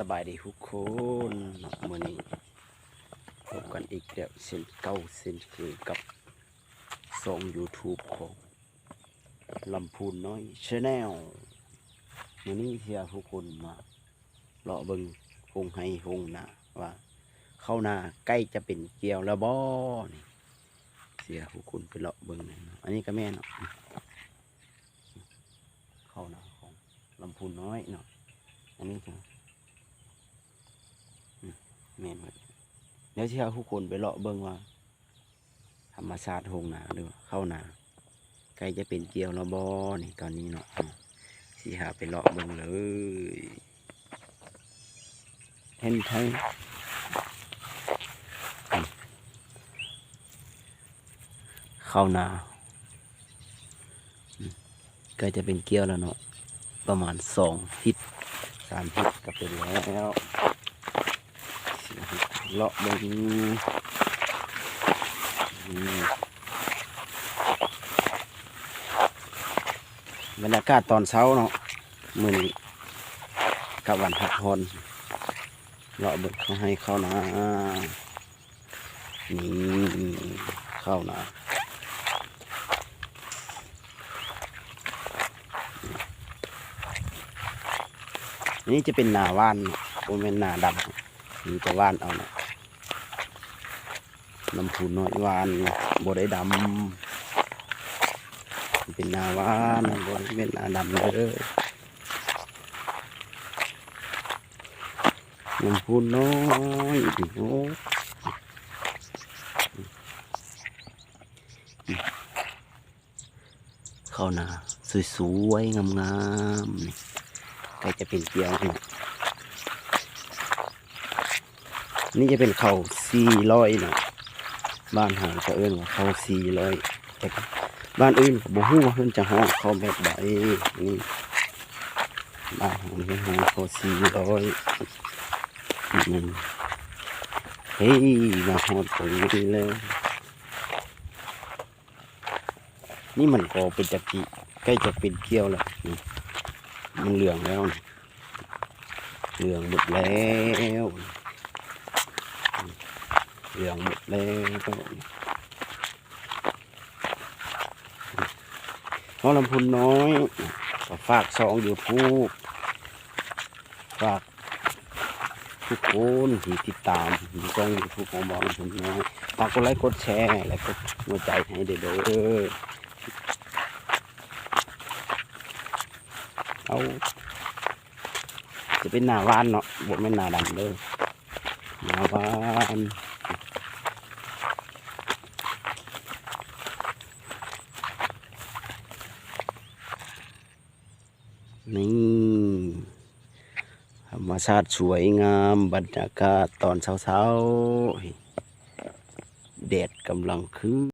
สบายดีทุกคนมื่อนี้พบกันอีกแล้วเช่นเก้าเช่นเคยกับสอง YouTube ของลำพูนน้อยชาแนลมื่อนี้เทียทุกคนมาเลาะเบิงหงให้หงนาว่า เข้านาใกล้จะเป็นเกลียวแล้วบ่นี่เสียทุกคนไปเลาะเบิงนะอันนี้ก็แม่เนาะเข้านาของลำพูนน้อยเนาะอันนี้ก็ ม่นหมดเดี๋ยวที่เอาทุกคนไปเลาะเบิ่งว่า ธรรมชาติหงนาหรือว่าเข้านาใกล้จะเป็นเกลียวแล้วบอนี่ตอนนี้เนาะสิหาไปเลาะเบิ่งเลยเห็นไทยอืมเข้านาใกล้จะเป็นเกลียวแล้วเนาะประมาณสองทิศสามทิศก็เป็นแล้ว เลาะเบงบรรยากาศตอนเช้าเนาะมือนี้กับวันพักผ่อนเลาะเบิกเขาให้เข้านะนี่เข้านะนี่จะเป็นนาว่านเนาะโมเมนนาดำนี่จะว่านเอาเนาะ ลำพูนน้อยวานบได้ดำเป็นนาวานบได้เป็นนาดำเลยลำพูนน้อยดิโอเข้านาสวยๆงามๆนี่ใกล้จะเป็นเกลียวแล้วนี่จะเป็นเขาสี่ร้อยนะ บ้านหางก็เอิ้นว่าเขาสี่ร้อยแต่บ้านอื่นบ่ฮู้ว่าเพิ่นจะห้องเขาแบบใดนี่บ้านของนี้ห้องเขาสี่ร้อยเฮ้ยมาฮอดตรงนี้แล้วนี่มันก็เป็นจักรีใกล้จะเป็นเกี้ยวแล้วมันเหลืองแล้ว เหลืองหมดแล้ว เหลืองหมดแล้วน้องลำพูนน้อยก็ฝากสองอยูทูบฝากทุกคนที่ติดตามช่องยูทูบของบอลลำพูนน้อยฝากกดไลค์กดแชร์และกดหัวใจให้เด้อเด้อเอาจะเป็นหน้าวานเนาะบทไม่นหน้าดำเลยหน้าวาน นี่ธรรมชาติสวยงามบรรยากาศตอนเช้าๆแดดกำลังขึ้น